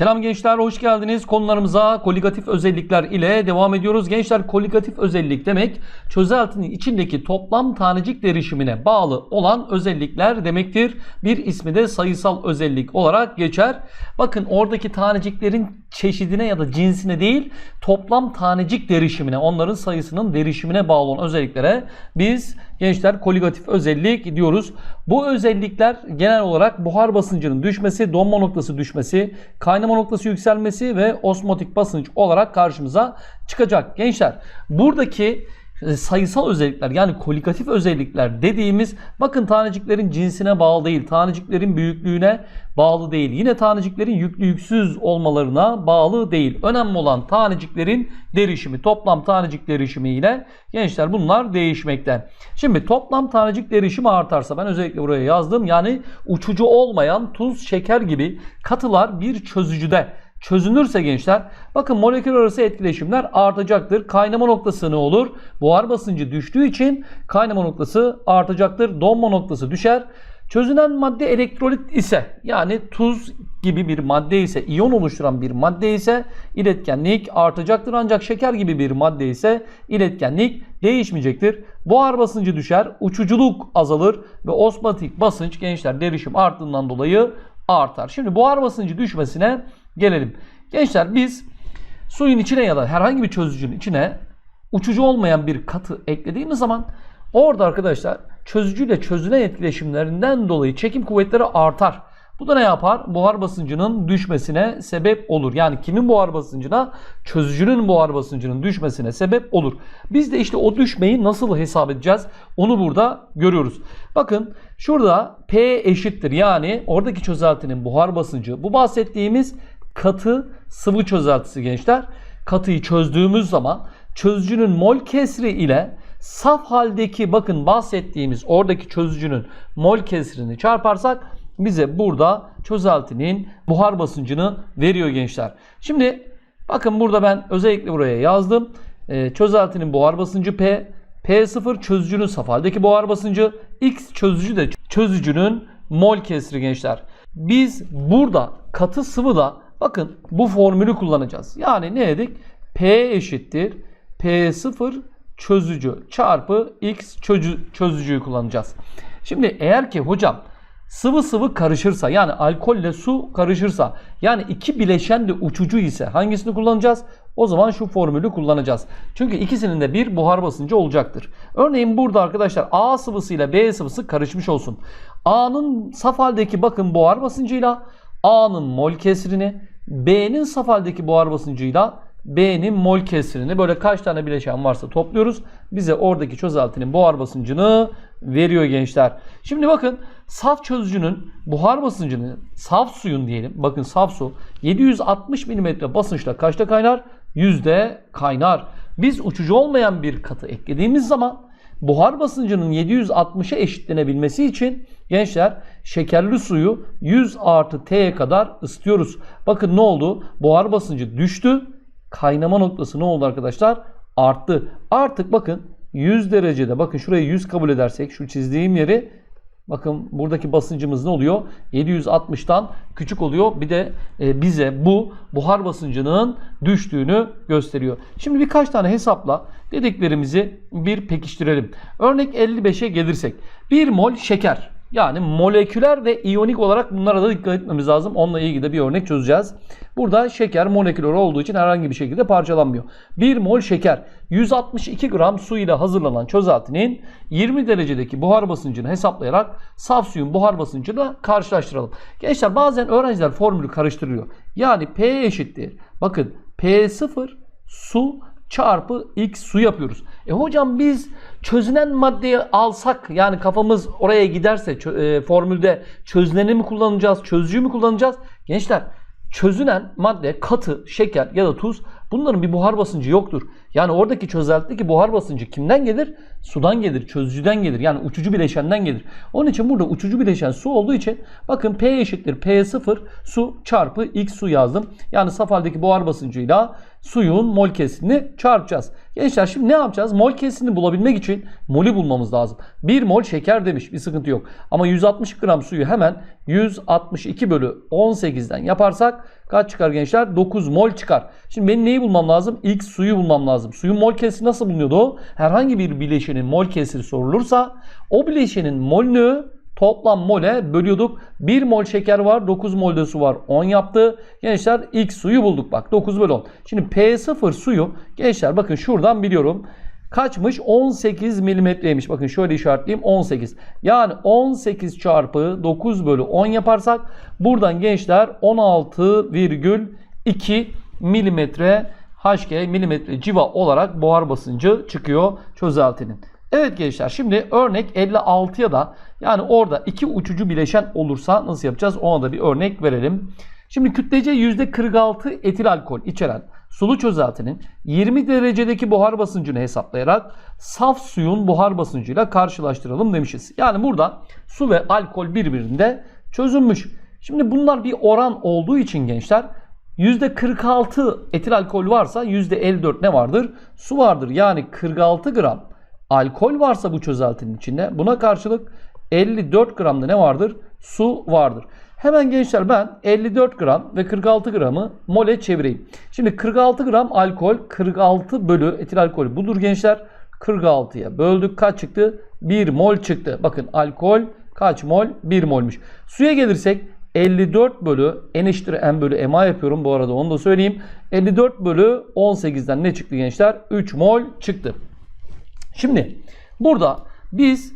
Selam gençler, hoş geldiniz. Konularımıza koligatif özellikler ile devam ediyoruz. Gençler koligatif özellik demek çözeltinin içindeki toplam tanecik derişimine bağlı olan özellikler demektir. Bir ismi de sayısal özellik olarak geçer. Bakın oradaki taneciklerin çeşidine ya da cinsine değil toplam tanecik derişimine, onların sayısının derişimine bağlı olan özelliklere biz gençler koligatif özellik diyoruz. Bu özellikler genel olarak buhar basıncının düşmesi, donma noktası düşmesi, kaynama noktası yükselmesi ve osmotik basınç olarak karşımıza çıkacak. Gençler buradaki sayısal özellikler yani koligatif özellikler dediğimiz bakın taneciklerin cinsine bağlı değil, taneciklerin büyüklüğüne bağlı değil. Yine taneciklerin yüklü yüksüz olmalarına bağlı değil. Önemli olan taneciklerin derişimi, toplam tanecik derişimi ile gençler bunlar değişmekte. Şimdi toplam tanecik derişimi artarsa ben özellikle buraya yazdım. Yani uçucu olmayan tuz, şeker gibi katılar bir çözücüde çözünürse gençler bakın molekül arası etkileşimler artacaktır. Kaynama noktası ne olur? Buhar basıncı düştüğü için kaynama noktası artacaktır. Donma noktası düşer. Çözünen madde elektrolit ise yani tuz gibi bir madde ise iyon oluşturan bir madde ise iletkenlik artacaktır. Ancak şeker gibi bir madde ise iletkenlik değişmeyecektir. Buhar basıncı düşer, uçuculuk azalır ve osmotik basınç gençler derişim arttığından dolayı artar. Şimdi buhar basıncı düşmesine gelelim. Gençler biz suyun içine ya da herhangi bir çözücünün içine uçucu olmayan bir katı eklediğimiz zaman orada arkadaşlar çözücüyle çözünen etkileşimlerinden dolayı çekim kuvvetleri artar. Bu da ne yapar? Buhar basıncının düşmesine sebep olur. Yani kimin buhar basıncına? Çözücünün buhar basıncının düşmesine sebep olur. Biz de işte o düşmeyi nasıl hesap edeceğiz? Onu burada görüyoruz. Bakın şurada P eşittir. Yani oradaki çözeltinin buhar basıncı. Bu bahsettiğimiz katı sıvı çözeltisi gençler. Katıyı çözdüğümüz zaman çözücünün mol kesri ile saf haldeki bakın bahsettiğimiz oradaki çözücünün mol kesrini çarparsak bize burada çözeltinin buhar basıncını veriyor gençler. Şimdi bakın burada ben özellikle buraya yazdım. Ee, çözeltinin buhar basıncı P. P0 çözücünün saf haldeki buhar basıncı. X çözücü de çözücünün mol kesri gençler. Biz burada katı sıvıda bakın bu formülü kullanacağız. Yani ne dedik? P eşittir. P0 çözücü çarpı X çözü, çözücüyü kullanacağız. Şimdi eğer ki hocam sıvı sıvı karışırsa yani alkolle su karışırsa yani iki bileşen de uçucu ise hangisini kullanacağız? O zaman şu formülü kullanacağız. Çünkü ikisinin de bir buhar basıncı olacaktır. Örneğin burada arkadaşlar A sıvısı ile B sıvısı karışmış olsun. A'nın saf haldeki bakın buhar basıncıyla A'nın mol kesrini B'nin saf haldeki buhar basıncıyla B'nin mol kesrini böyle kaç tane bileşen varsa topluyoruz. Bize oradaki çözeltinin buhar basıncını veriyor gençler. Şimdi bakın saf çözücünün buhar basıncını saf suyun diyelim. Bakın saf su 760 mm basınçla kaçta kaynar? Yüzde kaynar. Biz uçucu olmayan bir katı eklediğimiz zaman buhar basıncının 760'a eşitlenebilmesi için gençler şekerli suyu 100 artı T'ye kadar ısıtıyoruz. Bakın ne oldu? Buhar basıncı düştü. Kaynama noktası ne oldu arkadaşlar? Arttı. Artık bakın 100 derecede bakın şurayı 100 kabul edersek şu çizdiğim yeri bakın buradaki basıncımız ne oluyor? 760'tan küçük oluyor. Bir de e, bize bu buhar basıncının düştüğünü gösteriyor. Şimdi birkaç tane hesapla dediklerimizi bir pekiştirelim. Örnek 55'e gelirsek 1 mol şeker yani moleküler ve iyonik olarak bunlara da dikkat etmemiz lazım. Onunla ilgili de bir örnek çözeceğiz. Burada şeker moleküler olduğu için herhangi bir şekilde parçalanmıyor. 1 mol şeker 162 gram su ile hazırlanan çözeltinin 20 derecedeki buhar basıncını hesaplayarak saf suyun buhar basıncını karşılaştıralım. Gençler bazen öğrenciler formülü karıştırıyor. Yani P eşittir. Bakın P0 su çarpı x su yapıyoruz. E hocam biz çözünen maddeyi alsak yani kafamız oraya giderse e, formülde çözüneni mi kullanacağız, çözücüyü mü kullanacağız? Gençler çözünen madde katı, şeker ya da tuz bunların bir buhar basıncı yoktur. Yani oradaki çözeltideki buhar basıncı kimden gelir? Sudan gelir, çözücüden gelir. Yani uçucu bileşenden gelir. Onun için burada uçucu bileşen su olduğu için bakın P eşittir P0 su çarpı X su yazdım. Yani saf haldeki buhar basıncıyla suyun mol kesrini çarpacağız. Gençler şimdi ne yapacağız? Mol kesrini bulabilmek için molü bulmamız lazım. 1 mol şeker demiş bir sıkıntı yok. Ama 160 gram suyu hemen 162 bölü 18'den yaparsak kaç çıkar gençler? 9 mol çıkar. Şimdi benim neyi bulmam lazım? İlk suyu bulmam lazım. Suyun mol kesri nasıl bulunuyordu? Herhangi bir bileşenin mol kesri sorulursa o bileşenin molünü toplam mole bölüyorduk. 1 mol şeker var, 9 mol de su var. 10 yaptı. Gençler ilk suyu bulduk bak. 9 bölü 10. Şimdi P0 suyu gençler bakın şuradan biliyorum. Kaçmış? 18 milimetreymiş. Bakın şöyle işaretleyeyim. 18. Yani 18 çarpı 9 bölü 10 yaparsak buradan gençler 16,2 milimetre HG milimetre civa olarak buhar basıncı çıkıyor çözeltinin. Evet gençler şimdi örnek 56'ya da yani orada iki uçucu bileşen olursa nasıl yapacağız ona da bir örnek verelim. Şimdi kütlece %46 etil alkol içeren sulu çözeltinin 20 derecedeki buhar basıncını hesaplayarak saf suyun buhar basıncıyla karşılaştıralım demişiz. Yani burada su ve alkol birbirinde çözünmüş. Şimdi bunlar bir oran olduğu için gençler %46 etil alkol varsa %54 ne vardır? Su vardır. Yani 46 gram alkol varsa bu çözeltinin içinde buna karşılık 54 gramda ne vardır? Su vardır. Hemen gençler ben 54 gram ve 46 gramı mole çevireyim. Şimdi 46 gram alkol 46 bölü etil alkol budur gençler. 46'ya böldük kaç çıktı? 1 mol çıktı. Bakın alkol kaç mol? 1 molmuş. Suya gelirsek 54 bölü n eşittir m bölü ma yapıyorum bu arada onu da söyleyeyim. 54 bölü 18'den ne çıktı gençler? 3 mol çıktı. Şimdi burada biz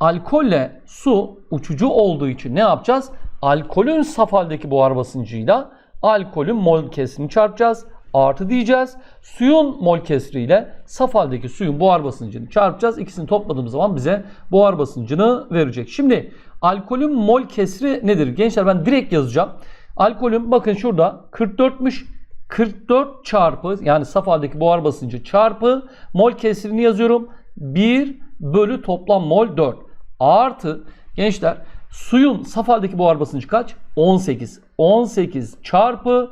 alkolle su uçucu olduğu için ne yapacağız? Alkolün saf haldeki buhar basıncıyla alkolün mol kesrini çarpacağız. Artı diyeceğiz. Suyun mol kesriyle saf haldeki suyun buhar basıncını çarpacağız. İkisini topladığımız zaman bize buhar basıncını verecek. Şimdi alkolün mol kesri nedir? Gençler ben direkt yazacağım. Alkolün bakın şurada 44'müş. 44 çarpı yani saf haldeki buhar basıncı çarpı mol kesrini yazıyorum. 1 bölü toplam mol 4 artı gençler suyun saf haldeki buhar basıncı kaç? 18. 18 çarpı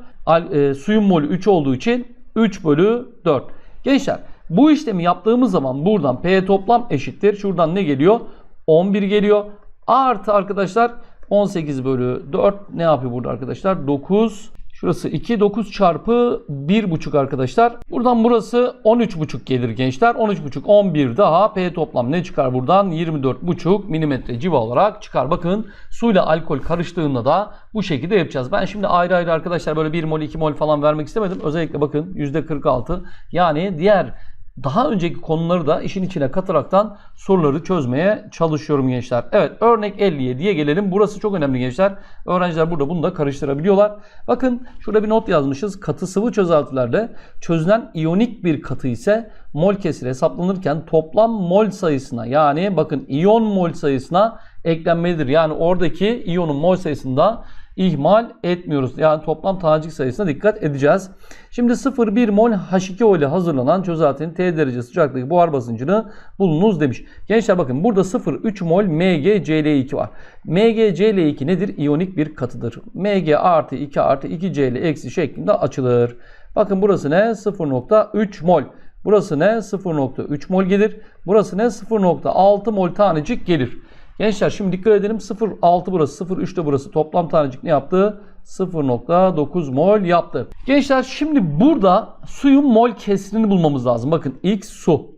e, suyun molü 3 olduğu için 3 bölü 4. Gençler bu işlemi yaptığımız zaman buradan P toplam eşittir. Şuradan ne geliyor? 11 geliyor. Artı arkadaşlar 18 bölü 4 ne yapıyor burada arkadaşlar? 9 Şurası 2, 9 çarpı 1,5 arkadaşlar. Buradan burası 13,5 gelir gençler. 13,5, 11 daha. P toplam ne çıkar buradan? 24,5 milimetre civa olarak çıkar. Bakın suyla alkol karıştığında da bu şekilde yapacağız. Ben şimdi ayrı ayrı arkadaşlar böyle 1 mol 2 mol falan vermek istemedim. Özellikle bakın %46 yani diğer daha önceki konuları da işin içine kataraktan soruları çözmeye çalışıyorum gençler. Evet örnek 57'ye gelelim. Burası çok önemli gençler. Öğrenciler burada bunu da karıştırabiliyorlar. Bakın şurada bir not yazmışız. Katı sıvı çözeltilerde çözülen iyonik bir katı ise mol kesiri hesaplanırken toplam mol sayısına yani bakın iyon mol sayısına eklenmelidir. Yani oradaki iyonun mol sayısında ihmal etmiyoruz. Yani toplam tanecik sayısına dikkat edeceğiz. Şimdi 0,1 mol H2O ile hazırlanan çözeltinin T derece sıcaklığı buhar basıncını bulunuz demiş. Gençler bakın burada 0,3 mol MgCl2 var. MgCl2 nedir? İyonik bir katıdır. Mg artı 2 artı 2Cl eksi şeklinde açılır. Bakın burası ne? 0,3 mol. Burası ne? 0,3 mol gelir. Burası ne? 0,6 mol tanecik gelir. Gençler şimdi dikkat edelim 0,6 burası 0,3 de burası toplam tanecik ne yaptı? 0,9 mol yaptı. Gençler şimdi burada suyun mol kesrini bulmamız lazım. Bakın ilk su.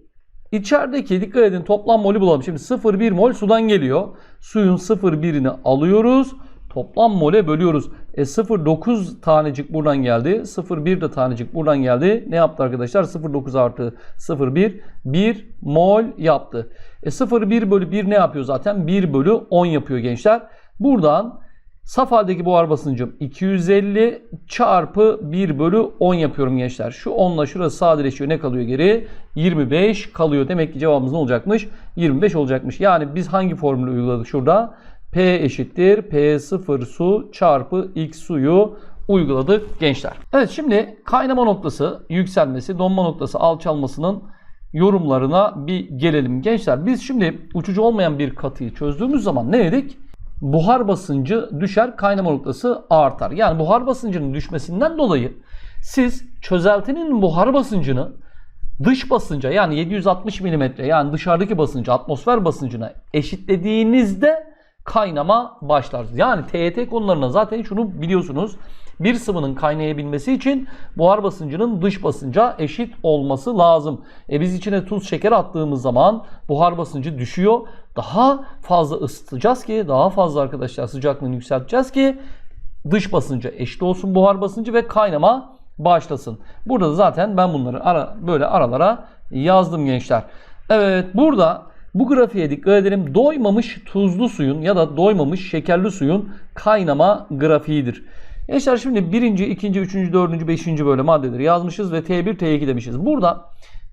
İçerideki dikkat edin toplam molü bulalım. Şimdi 0,1 mol sudan geliyor. Suyun 0,1'ini alıyoruz. Toplam mole bölüyoruz. E 0,9 tanecik buradan geldi. 0,1 de tanecik buradan geldi. Ne yaptı arkadaşlar? 0,9 artı 0,1 1 mol yaptı. E 0,1 bölü 1 ne yapıyor zaten? 1 bölü 10 yapıyor gençler. Buradan saf haldeki buhar basıncım 250 çarpı 1 bölü 10 yapıyorum gençler. Şu 10 ile şurası sadeleşiyor. Ne kalıyor geri? 25 kalıyor. Demek ki cevabımız ne olacakmış? 25 olacakmış. Yani biz hangi formülü uyguladık şurada? P eşittir P0 su çarpı X suyu uyguladık gençler. Evet şimdi kaynama noktası yükselmesi, donma noktası alçalmasının yorumlarına bir gelelim gençler. Biz şimdi uçucu olmayan bir katıyı çözdüğümüz zaman ne dedik? Buhar basıncı düşer, kaynama noktası artar. Yani buhar basıncının düşmesinden dolayı siz çözeltinin buhar basıncını dış basınca yani 760 mm yani dışarıdaki basıncı atmosfer basıncına eşitlediğinizde kaynama başlar. Yani TET konularına zaten şunu biliyorsunuz. Bir sıvının kaynayabilmesi için buhar basıncının dış basınca eşit olması lazım. E biz içine tuz şeker attığımız zaman buhar basıncı düşüyor. Daha fazla ısıtacağız ki daha fazla arkadaşlar sıcaklığını yükselteceğiz ki dış basınca eşit olsun buhar basıncı ve kaynama başlasın. Burada da zaten ben bunları ara, böyle aralara yazdım gençler. Evet burada bu grafiğe dikkat edelim. Doymamış tuzlu suyun ya da doymamış şekerli suyun kaynama grafiğidir. Gençler şimdi birinci, ikinci, üçüncü, dördüncü, beşinci böyle maddeleri yazmışız ve T1, T2 demişiz. Burada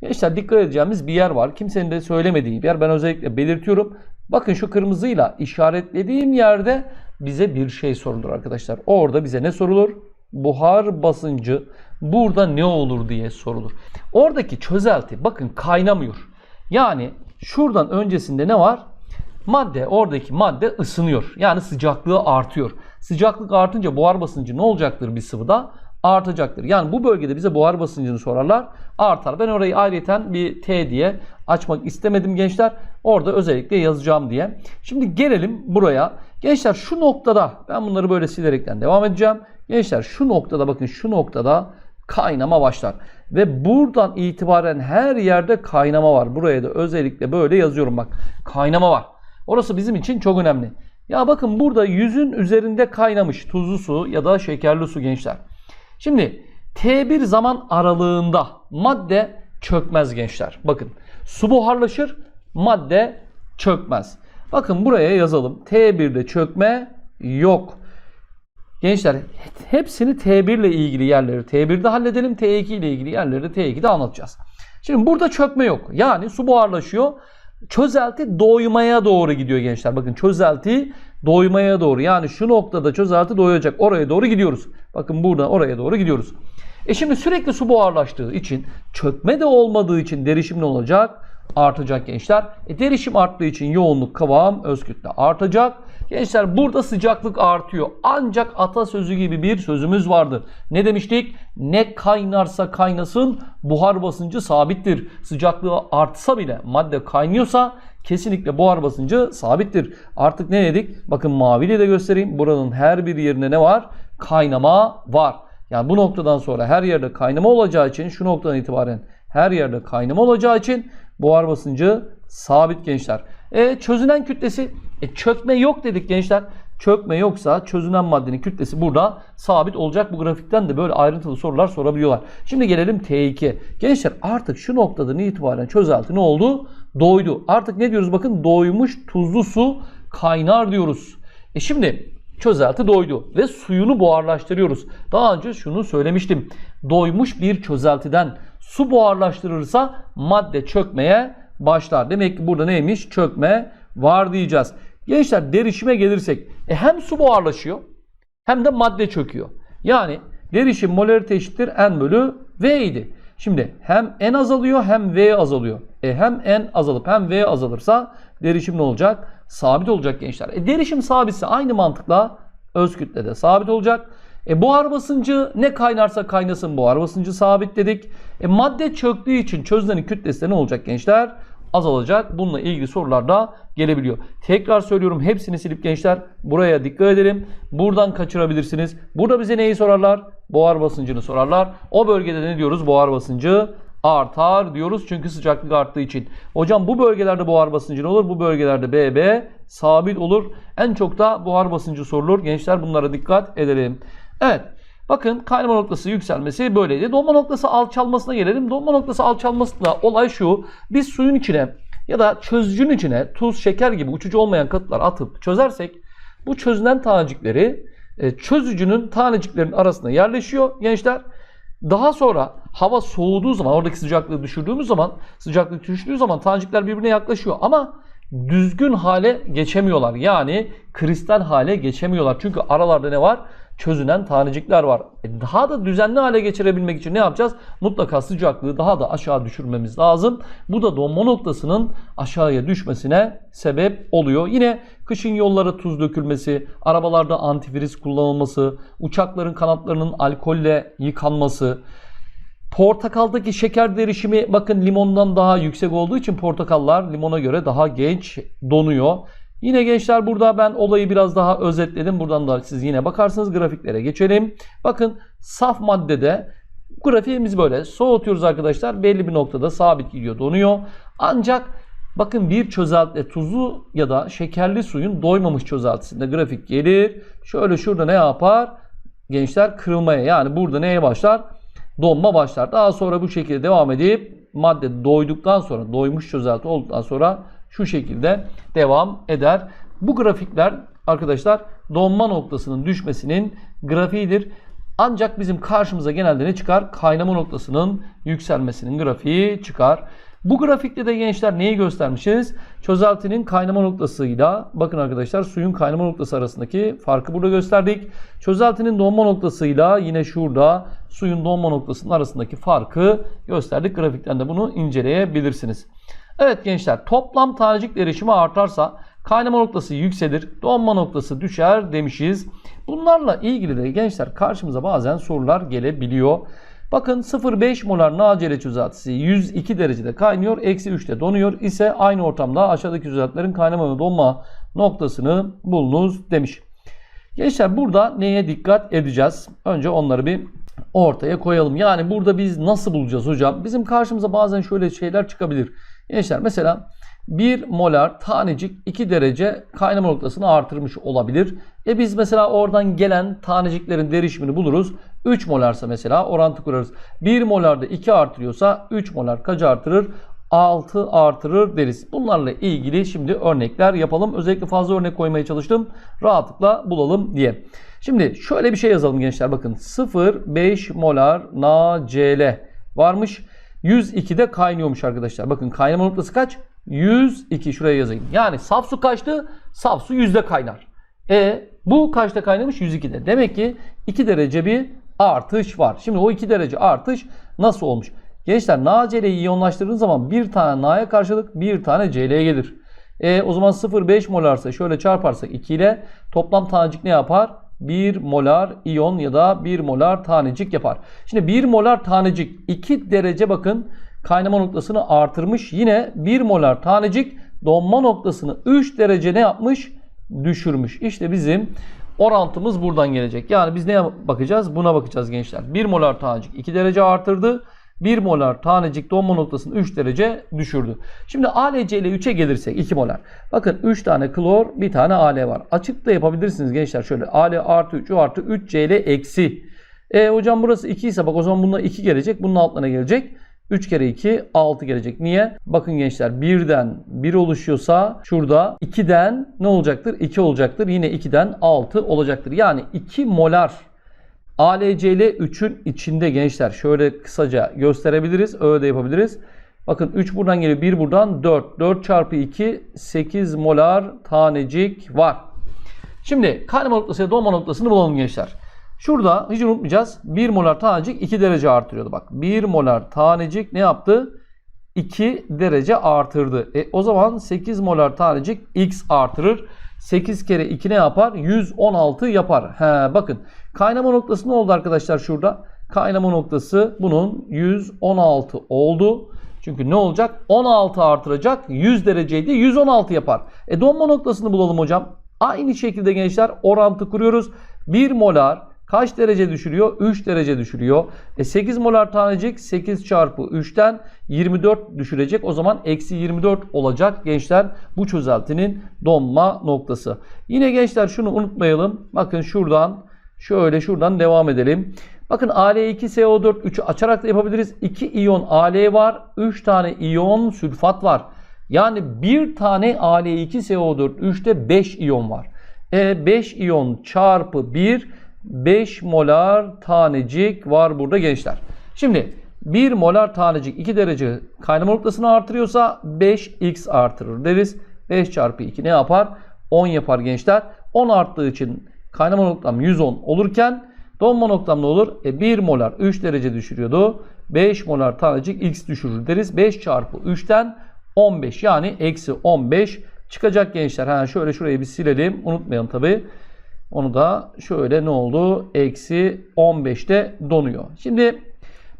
gençler dikkat edeceğimiz bir yer var. Kimsenin de söylemediği bir yer. Ben özellikle belirtiyorum. Bakın şu kırmızıyla işaretlediğim yerde bize bir şey sorulur arkadaşlar. Orada bize ne sorulur? Buhar basıncı burada ne olur diye sorulur. Oradaki çözelti bakın kaynamıyor. Yani şuradan öncesinde ne var? Madde oradaki madde ısınıyor. Yani sıcaklığı artıyor. Sıcaklık artınca buhar basıncı ne olacaktır bir sıvıda? Artacaktır. Yani bu bölgede bize buhar basıncını sorarlar. Artar. Ben orayı ayrıyeten bir T diye açmak istemedim gençler. Orada özellikle yazacağım diye. Şimdi gelelim buraya. Gençler şu noktada ben bunları böyle silerekten devam edeceğim. Gençler şu noktada bakın şu noktada kaynama başlar. Ve buradan itibaren her yerde kaynama var. Buraya da özellikle böyle yazıyorum bak. Kaynama var. Orası bizim için çok önemli. Ya bakın burada yüzün üzerinde kaynamış tuzlu su ya da şekerli su gençler. Şimdi T1 zaman aralığında madde çökmez gençler. Bakın su buharlaşır, madde çökmez. Bakın buraya yazalım. T1'de çökme yok. Gençler hepsini T1 ile ilgili yerleri T1'de halledelim. T2 ile ilgili yerleri T2'de anlatacağız. Şimdi burada çökme yok. Yani su buharlaşıyor. Çözelti doymaya doğru gidiyor gençler. Bakın çözelti doymaya doğru. Yani şu noktada çözelti doyacak. Oraya doğru gidiyoruz. Bakın buradan oraya doğru gidiyoruz. E şimdi sürekli su buharlaştığı için çökme de olmadığı için derişim ne olacak? Artacak gençler. E derişim arttığı için yoğunluk, kıvam, öz kütle artacak. Gençler burada sıcaklık artıyor. Ancak atasözü gibi bir sözümüz vardır. Ne demiştik? Ne kaynarsa kaynasın buhar basıncı sabittir. Sıcaklığı artsa bile madde kaynıyorsa kesinlikle buhar basıncı sabittir. Artık ne dedik? Bakın maviyle de göstereyim. Buranın her bir yerine ne var? Kaynama var. Yani bu noktadan sonra her yerde kaynama olacağı için şu noktadan itibaren her yerde kaynama olacağı için buhar basıncı sabit gençler. E, çözünen kütlesi e, çökme yok dedik gençler. Çökme yoksa çözünen maddenin kütlesi burada sabit olacak. Bu grafikten de böyle ayrıntılı sorular sorabiliyorlar. Şimdi gelelim T2. Gençler artık şu noktadan itibaren çözelti ne oldu? Doydu. Artık ne diyoruz bakın doymuş tuzlu su kaynar diyoruz. E şimdi çözelti doydu ve suyunu buharlaştırıyoruz. Daha önce şunu söylemiştim. Doymuş bir çözeltiden su buharlaştırırsa madde çökmeye başlar. Demek ki burada neymiş? Çökme var diyeceğiz. Gençler derişime gelirsek e hem su buharlaşıyor hem de madde çöküyor. Yani derişim molarite eşittir N bölü V idi. Şimdi hem N azalıyor hem V azalıyor. E hem N azalıp hem V azalırsa derişim ne olacak? Sabit olacak gençler. E derişim sabitse aynı mantıkla öz kütle de sabit olacak. E buhar basıncı ne kaynarsa kaynasın buhar basıncı sabit dedik. E madde çöktüğü için çözünenin kütlesi de ne olacak gençler? Azalacak. Bununla ilgili sorular da gelebiliyor. Tekrar söylüyorum hepsini silip gençler buraya dikkat edelim. Buradan kaçırabilirsiniz. Burada bize neyi sorarlar? Buhar basıncını sorarlar. O bölgede ne diyoruz? Buhar basıncı artar diyoruz çünkü sıcaklık arttığı için. Hocam bu bölgelerde buhar basıncı ne olur? Bu bölgelerde BB sabit olur. En çok da buhar basıncı sorulur. Gençler bunlara dikkat edelim. Evet. Bakın kaynama noktası yükselmesi böyleydi. Donma noktası alçalmasına gelelim. Donma noktası alçalmasında olay şu. Biz suyun içine ya da çözücünün içine tuz, şeker gibi uçucu olmayan katılar atıp çözersek bu çözünen tanecikleri e, çözücünün taneciklerin arasına yerleşiyor gençler. Daha sonra hava soğuduğu zaman oradaki sıcaklığı düşürdüğümüz zaman sıcaklık düştüğü zaman tanecikler birbirine yaklaşıyor ama düzgün hale geçemiyorlar. Yani kristal hale geçemiyorlar. Çünkü aralarda ne var? Çözünen tanecikler var. E daha da düzenli hale geçirebilmek için ne yapacağız? Mutlaka sıcaklığı daha da aşağı düşürmemiz lazım. Bu da donma noktasının aşağıya düşmesine sebep oluyor. Yine kışın yollara tuz dökülmesi, arabalarda antifriz kullanılması, uçakların kanatlarının alkolle yıkanması, Portakaldaki şeker derişimi bakın limondan daha yüksek olduğu için portakallar limona göre daha genç donuyor. Yine gençler burada ben olayı biraz daha özetledim. Buradan da siz yine bakarsınız grafiklere geçelim. Bakın saf maddede grafiğimiz böyle. Soğutuyoruz arkadaşlar. Belli bir noktada sabit gidiyor donuyor. Ancak bakın bir çözelti tuzlu ya da şekerli suyun doymamış çözeltisinde grafik gelir. Şöyle şurada ne yapar? Gençler kırılmaya yani burada neye başlar? Donma başlar. Daha sonra bu şekilde devam edip madde doyduktan sonra doymuş çözelti olduktan sonra şu şekilde devam eder. Bu grafikler arkadaşlar donma noktasının düşmesinin grafiğidir. Ancak bizim karşımıza genelde ne çıkar? Kaynama noktasının yükselmesinin grafiği çıkar. Bu grafikte de gençler neyi göstermişiz? Çözeltinin kaynama noktasıyla bakın arkadaşlar suyun kaynama noktası arasındaki farkı burada gösterdik. Çözeltinin donma noktasıyla yine şurada suyun donma noktasının arasındaki farkı gösterdik. Grafikten de bunu inceleyebilirsiniz. Evet gençler toplam tanecik derişimi artarsa kaynama noktası yükselir, donma noktası düşer demişiz. Bunlarla ilgili de gençler karşımıza bazen sorular gelebiliyor. Bakın 0,5 molar NaCl çözeltisi 102 derecede kaynıyor. Eksi 3'te donuyor ise aynı ortamda aşağıdaki çözeltilerin kaynama ve donma noktasını bulunuz demiş. Gençler burada neye dikkat edeceğiz? Önce onları bir ortaya koyalım. Yani burada biz nasıl bulacağız hocam? Bizim karşımıza bazen şöyle şeyler çıkabilir. Gençler mesela 1 molar tanecik 2 derece kaynama noktasını artırmış olabilir. E biz mesela oradan gelen taneciklerin derişimini buluruz. 3 molarsa mesela orantı kurarız. 1 molarda 2 artırıyorsa 3 molar kaç artırır? 6 artırır deriz. Bunlarla ilgili şimdi örnekler yapalım. Özellikle fazla örnek koymaya çalıştım. Rahatlıkla bulalım diye. Şimdi şöyle bir şey yazalım gençler. Bakın 0,5 molar NaCl varmış. 102'de kaynıyormuş arkadaşlar. Bakın kaynama noktası kaç? 102 şuraya yazayım. Yani saf su kaçtı? Saf su yüzde kaynar. E bu kaçta kaynamış? 102'de. Demek ki 2 derece bir artış var. Şimdi o 2 derece artış nasıl olmuş? Gençler NaCl'yi iyonlaştırdığınız zaman bir tane Na'ya karşılık bir tane Cl'ye gelir. E, o zaman 0,5 molarsa şöyle çarparsak 2 ile toplam tanecik ne yapar? 1 molar iyon ya da 1 molar tanecik yapar. Şimdi 1 molar tanecik 2 derece bakın kaynama noktasını artırmış. Yine 1 molar tanecik donma noktasını 3 derece ne yapmış? Düşürmüş. İşte bizim orantımız buradan gelecek. Yani biz neye bakacağız? Buna bakacağız gençler. 1 molar tanecik 2 derece artırdı. 1 molar tanecik donma noktasını 3 derece düşürdü. Şimdi AlC ile 3'e gelirsek 2 molar. Bakın 3 tane klor bir tane Al var. Açık da yapabilirsiniz gençler. Şöyle Al artı 3 artı 3 Cl eksi. E hocam burası 2 ise bak o zaman bununla 2 gelecek. Bunun altına gelecek. 3 kere 2 6 gelecek. Niye? Bakın gençler 1'den 1 oluşuyorsa şurada 2'den ne olacaktır? 2 olacaktır. Yine 2'den 6 olacaktır. Yani 2 molar ALCL 3'ün içinde gençler şöyle kısaca gösterebiliriz. Öyle de yapabiliriz. Bakın 3 buradan geliyor. 1 buradan 4. 4 çarpı 2 8 molar tanecik var. Şimdi kaynama noktasıyla donma noktasını bulalım gençler. Şurada hiç unutmayacağız. 1 molar tanecik 2 derece artırıyordu. Bak 1 molar tanecik ne yaptı? 2 derece artırdı. E, o zaman 8 molar tanecik x artırır. 8 kere 2 ne yapar? 116 yapar. He, bakın kaynama noktası ne oldu arkadaşlar şurada? Kaynama noktası bunun 116 oldu. Çünkü ne olacak? 16 artıracak. 100 dereceydi. 116 yapar. E donma noktasını bulalım hocam. Aynı şekilde gençler orantı kuruyoruz. 1 molar kaç derece düşürüyor? 3 derece düşürüyor. E 8 molar tanecik 8 çarpı 3'ten 24 düşürecek. O zaman eksi 24 olacak gençler bu çözeltinin donma noktası. Yine gençler şunu unutmayalım. Bakın şuradan şöyle şuradan devam edelim. Bakın Al2SO4 3'ü açarak da yapabiliriz. 2 iyon Al var. 3 tane iyon sülfat var. Yani bir tane Al2SO4 3'te 5 iyon var. E 5 iyon çarpı 1 5 molar tanecik var burada gençler. Şimdi 1 molar tanecik 2 derece kaynama noktasını artırıyorsa 5x artırır deriz. 5 çarpı 2 ne yapar? 10 yapar gençler. 10 arttığı için kaynama noktam 110 olurken donma noktam ne olur? E 1 molar 3 derece düşürüyordu. 5 molar tanecik x düşürür deriz. 5 çarpı 3'ten 15 yani eksi 15 çıkacak gençler. Ha, şöyle şurayı bir silelim. Unutmayalım tabi. Onu da şöyle ne oldu? Eksi 15'te donuyor. Şimdi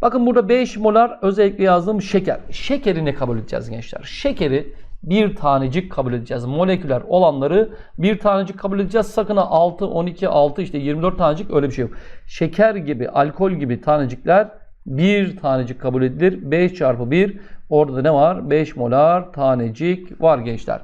Bakın burada 5 molar özellikle yazdığım şeker. Şekeri ne kabul edeceğiz gençler? Şekeri bir tanecik kabul edeceğiz. Moleküler olanları bir tanecik kabul edeceğiz. Sakın ha 6, 12, 6 işte 24 tanecik öyle bir şey yok. Şeker gibi, alkol gibi tanecikler bir tanecik kabul edilir. 5 çarpı 1 orada da ne var? 5 molar tanecik var gençler.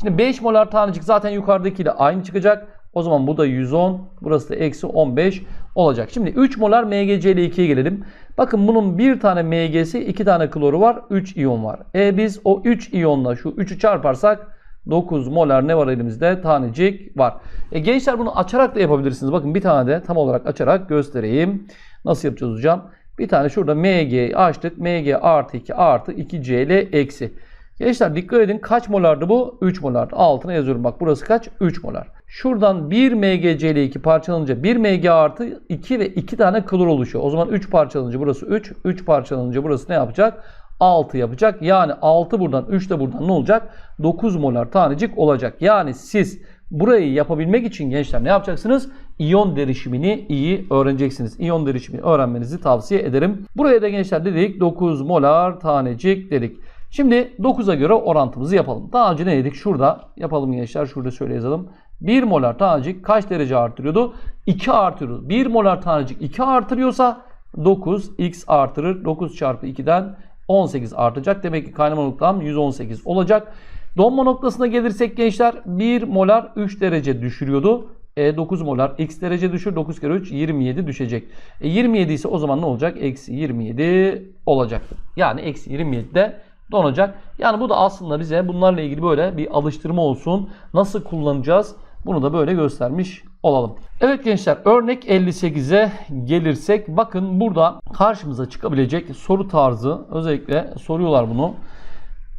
Şimdi 5 molar tanecik zaten yukarıdakiyle aynı çıkacak. O zaman bu da 110. Burası da eksi 15 olacak. Şimdi 3 molar MgCl2'ye gelelim. Bakın bunun bir tane Mg'si, iki tane kloru var. 3 iyon var. E biz o 3 iyonla şu 3'ü çarparsak 9 molar ne var elimizde? Tanecik var. E gençler bunu açarak da yapabilirsiniz. Bakın bir tane de tam olarak açarak göstereyim. Nasıl yapacağız hocam? Bir tane şurada Mg açtık. Mg artı 2 artı 2Cl eksi. Gençler dikkat edin kaç molardı bu? 3 molardı. Altına yazıyorum bak burası kaç? 3 molar. Şuradan 1 MgCl2 parçalanınca 1 Mg artı 2 ve 2 tane klor oluşuyor. O zaman 3 parçalanınca burası 3. 3 parçalanınca burası ne yapacak? 6 yapacak. Yani 6 buradan 3 de buradan ne olacak? 9 molar tanecik olacak. Yani siz burayı yapabilmek için gençler ne yapacaksınız? İyon derişimini iyi öğreneceksiniz. İyon derişimini öğrenmenizi tavsiye ederim. Buraya da gençler dedik 9 molar tanecik dedik. Şimdi 9'a göre orantımızı yapalım. Daha önce ne dedik? Şurada yapalım gençler. Şurada şöyle yazalım. 1 molar tanecik kaç derece artırıyordu? 2 artırıyordu. 1 molar tanecik 2 artırıyorsa 9 x artırır. 9 çarpı 2'den 18 artacak. Demek ki kaynama noktam 118 olacak. Donma noktasına gelirsek gençler 1 molar 3 derece düşürüyordu. E 9 molar x derece düşür. 9 kere 3 27 düşecek. E 27 ise o zaman ne olacak? Eksi 27 olacaktır. Yani eksi 27'de donacak. Yani bu da aslında bize bunlarla ilgili böyle bir alıştırma olsun. Nasıl kullanacağız? Bunu da böyle göstermiş olalım. Evet gençler örnek 58'e gelirsek bakın burada karşımıza çıkabilecek soru tarzı özellikle soruyorlar bunu.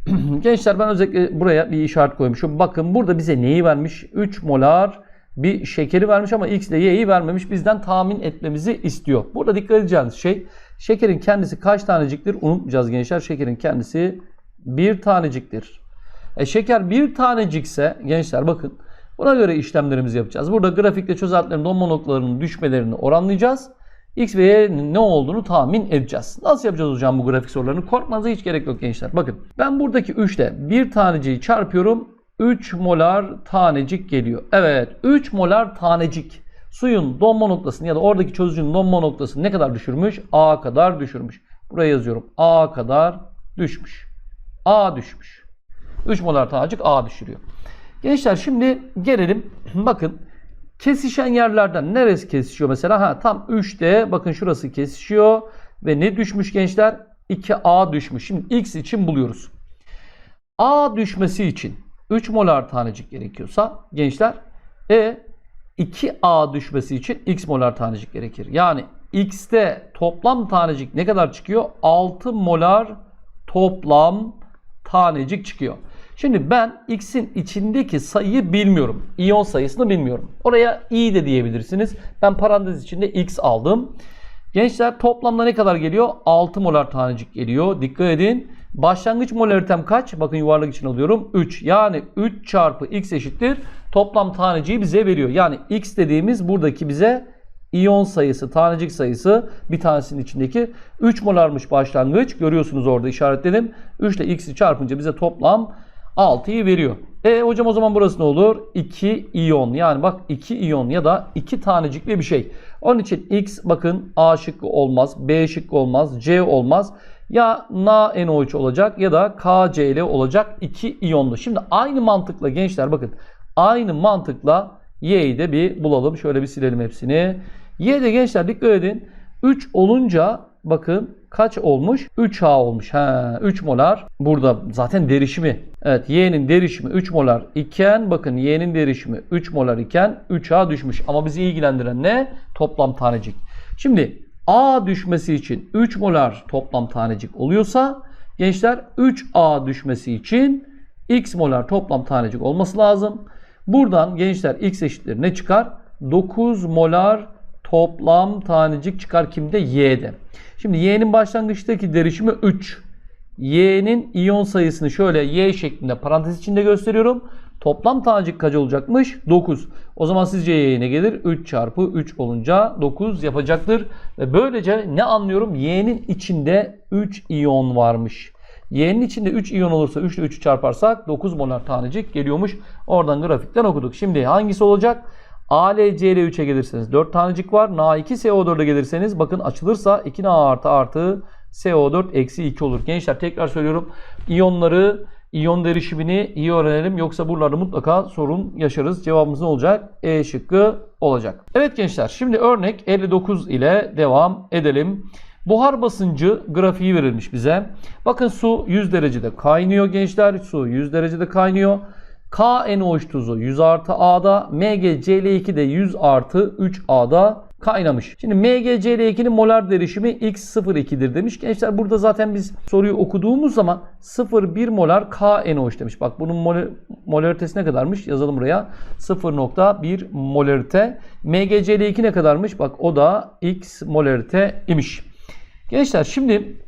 gençler ben özellikle buraya bir işaret koymuşum. Bakın burada bize neyi vermiş? 3 molar bir şekeri vermiş ama x ile y'yi vermemiş. Bizden tahmin etmemizi istiyor. Burada dikkat edeceğiniz şey şekerin kendisi kaç taneciktir? Unutmayacağız gençler. Şekerin kendisi bir taneciktir. E şeker bir tanecikse gençler bakın buna göre işlemlerimizi yapacağız. Burada grafikte çözeltilerin donma noktalarının düşmelerini oranlayacağız. X ve Y'nin ne olduğunu tahmin edeceğiz. Nasıl yapacağız hocam bu grafik sorularını? Korkmanıza hiç gerek yok gençler. Bakın ben buradaki 3 ile bir taneciği çarpıyorum. 3 molar tanecik geliyor. Evet 3 molar tanecik suyun donma noktasını ya da oradaki çözücünün donma noktasını ne kadar düşürmüş? A kadar düşürmüş. Buraya yazıyorum. A kadar düşmüş. A düşmüş. 3 molar tanecik A düşürüyor. Gençler şimdi gelelim. Bakın kesişen yerlerden neresi kesişiyor mesela? Ha tam 3'te bakın şurası kesişiyor ve ne düşmüş gençler? 2A düşmüş. Şimdi X için buluyoruz. A düşmesi için 3 molar tanecik gerekiyorsa gençler e 2A düşmesi için X molar tanecik gerekir. Yani X'te toplam tanecik ne kadar çıkıyor? 6 molar toplam tanecik çıkıyor. Şimdi ben X'in içindeki sayıyı bilmiyorum. İyon sayısını bilmiyorum. Oraya i de diyebilirsiniz. Ben parantez içinde X aldım. Gençler toplamda ne kadar geliyor? 6 molar tanecik geliyor. Dikkat edin. Başlangıç molaritem kaç? Bakın yuvarlak için alıyorum. 3. Yani 3 çarpı x eşittir. Toplam taneciği bize veriyor. Yani x dediğimiz buradaki bize iyon sayısı, tanecik sayısı bir tanesinin içindeki 3 molarmış başlangıç. Görüyorsunuz orada işaretledim. 3 ile x'i çarpınca bize toplam 6'yı veriyor. E hocam o zaman burası ne olur? 2 iyon. Yani bak 2 iyon ya da 2 tanecikli bir şey. Onun için x bakın A şıkkı olmaz, B şıkkı olmaz, C olmaz. Ya NaNO3 olacak ya da KCl olacak 2 iyonlu. Şimdi aynı mantıkla gençler bakın aynı mantıkla Y'yi de bir bulalım. Şöyle bir silelim hepsini. Y'de gençler dikkat edin. 3 olunca bakın kaç olmuş? 3H olmuş. He, 3 molar. Burada zaten derişimi. Evet Y'nin derişimi 3 molar iken bakın Y'nin derişimi 3 molar iken 3H düşmüş. Ama bizi ilgilendiren ne? Toplam tanecik. Şimdi A düşmesi için 3 molar toplam tanecik oluyorsa gençler 3A düşmesi için X molar toplam tanecik olması lazım. Buradan gençler X eşittir ne çıkar? 9 molar toplam tanecik çıkar kimde? Y'de. Şimdi Y'nin başlangıçtaki derişimi 3. Y'nin iyon sayısını şöyle Y şeklinde parantez içinde gösteriyorum. Toplam tanecik kaç olacakmış? 9. O zaman sizce y'ye ne gelir? 3 çarpı 3 olunca 9 yapacaktır. Ve böylece ne anlıyorum? Y'nin içinde 3 iyon varmış. Y'nin içinde 3 iyon olursa 3 ile 3'ü çarparsak 9 molar tanecik geliyormuş. Oradan grafikten okuduk. Şimdi hangisi olacak? AlCl3'e gelirseniz 4 tanecik var. Na2SO4'e gelirseniz bakın açılırsa 2Na artı artı CO4 eksi 2 olur. Gençler tekrar söylüyorum. İyonları, iyon derişimini iyi öğrenelim. Yoksa buralarda mutlaka sorun yaşarız. Cevabımız ne olacak? E şıkkı olacak. Evet gençler şimdi örnek 59 ile devam edelim. Buhar basıncı grafiği verilmiş bize. Bakın su 100 derecede kaynıyor gençler. Su 100 derecede kaynıyor. KNO3 tuzu 100 artı A'da, MgCl2 de 100 artı 3A'da kaynamış. Şimdi MgCl2'nin molar derişimi X02'dir demiş. Gençler burada zaten biz soruyu okuduğumuz zaman 0,1 molar KNO3 demiş. Bak bunun mol molaritesi ne kadarmış? Yazalım buraya. 0,1 molarite. MgCl2 ne kadarmış? Bak o da X molarite imiş. Gençler şimdi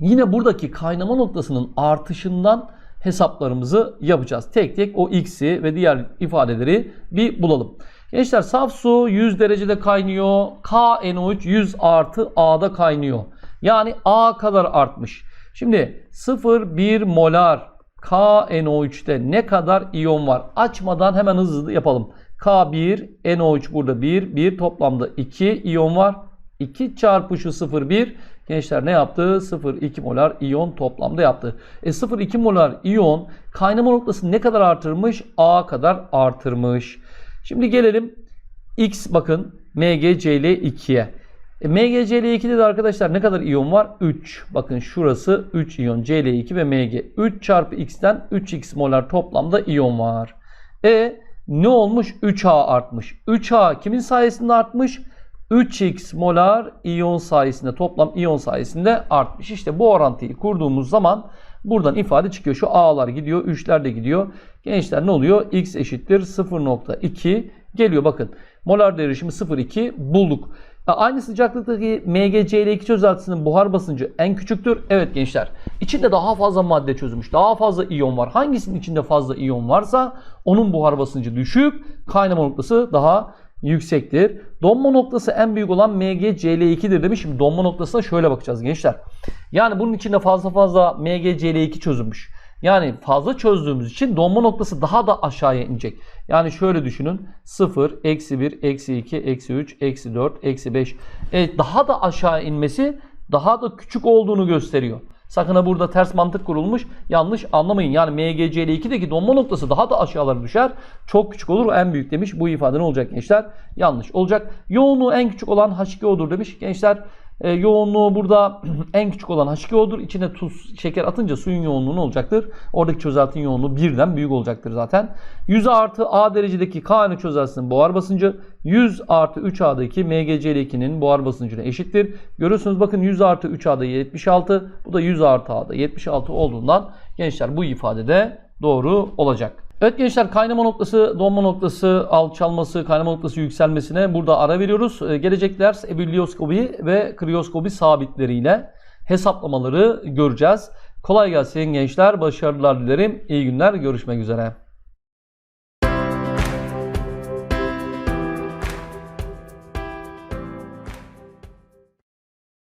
yine buradaki kaynama noktasının artışından hesaplarımızı yapacağız. Tek tek o x'i ve diğer ifadeleri bir bulalım. Gençler saf su 100 derecede kaynıyor. KNO3 100 artı A'da kaynıyor. Yani A kadar artmış. Şimdi 0,1 molar KNO3'te ne kadar iyon var? Açmadan hemen hızlı yapalım. K1, NO3 burada 1, 1 toplamda 2 iyon var. 2 çarpı şu 0,1 gençler ne yaptı? 0,2 molar iyon toplamda yaptı. E 0,2 molar iyon kaynama noktası ne kadar artırmış? A kadar artırmış. Şimdi gelelim X bakın MgCl2'ye. E, MgCl2'de de arkadaşlar ne kadar iyon var? 3. Bakın şurası 3 iyon Cl2 ve Mg. 3 çarpı X'ten 3X molar toplamda iyon var. E ne olmuş? 3A artmış. 3A kimin sayesinde artmış? 3x molar iyon sayesinde toplam iyon sayesinde artmış. İşte bu orantıyı kurduğumuz zaman buradan ifade çıkıyor. Şu a'lar gidiyor, 3'ler de gidiyor. Gençler ne oluyor? x eşittir 0.2 geliyor bakın. Molar derişimi 0.2 bulduk. Aynı sıcaklıktaki MgCl2 çözeltisinin buhar basıncı en küçüktür. Evet gençler. İçinde daha fazla madde çözülmüş. Daha fazla iyon var. Hangisinin içinde fazla iyon varsa onun buhar basıncı düşük. Kaynama noktası daha yüksektir. Donma noktası en büyük olan MgCl2'dir demiş. Şimdi donma noktasına şöyle bakacağız gençler. Yani bunun içinde fazla fazla MgCl2 çözülmüş. Yani fazla çözdüğümüz için donma noktası daha da aşağıya inecek. Yani şöyle düşünün. 0, eksi 1, eksi 2, eksi 3, eksi 4, eksi 5. Evet, daha da aşağı inmesi daha da küçük olduğunu gösteriyor. Sakın ha burada ters mantık kurulmuş. Yanlış anlamayın. Yani MgCl2'deki donma noktası daha da aşağılara düşer. Çok küçük olur. En büyük demiş. Bu ifade ne olacak gençler? Yanlış olacak. Yoğunluğu en küçük olan H2O'dur demiş. Gençler e, yoğunluğu burada en küçük olan H2O'dur. İçine tuz, şeker atınca suyun yoğunluğu ne olacaktır? Oradaki çözeltinin yoğunluğu birden büyük olacaktır zaten. 100 artı A derecedeki KN çözeltisinin buhar basıncı 100 artı 3A'daki MgCl2'nin buhar basıncına eşittir. Görüyorsunuz bakın 100 artı 3A'da 76. Bu da 100 artı A'da 76 olduğundan gençler bu ifadede doğru olacak. Evet gençler kaynama noktası, donma noktası, alçalması, kaynama noktası yükselmesine burada ara veriyoruz. Ee, gelecek ders ebülliyoskopi ve kriyoskopi sabitleriyle hesaplamaları göreceğiz. Kolay gelsin gençler, başarılar dilerim. İyi günler, görüşmek üzere.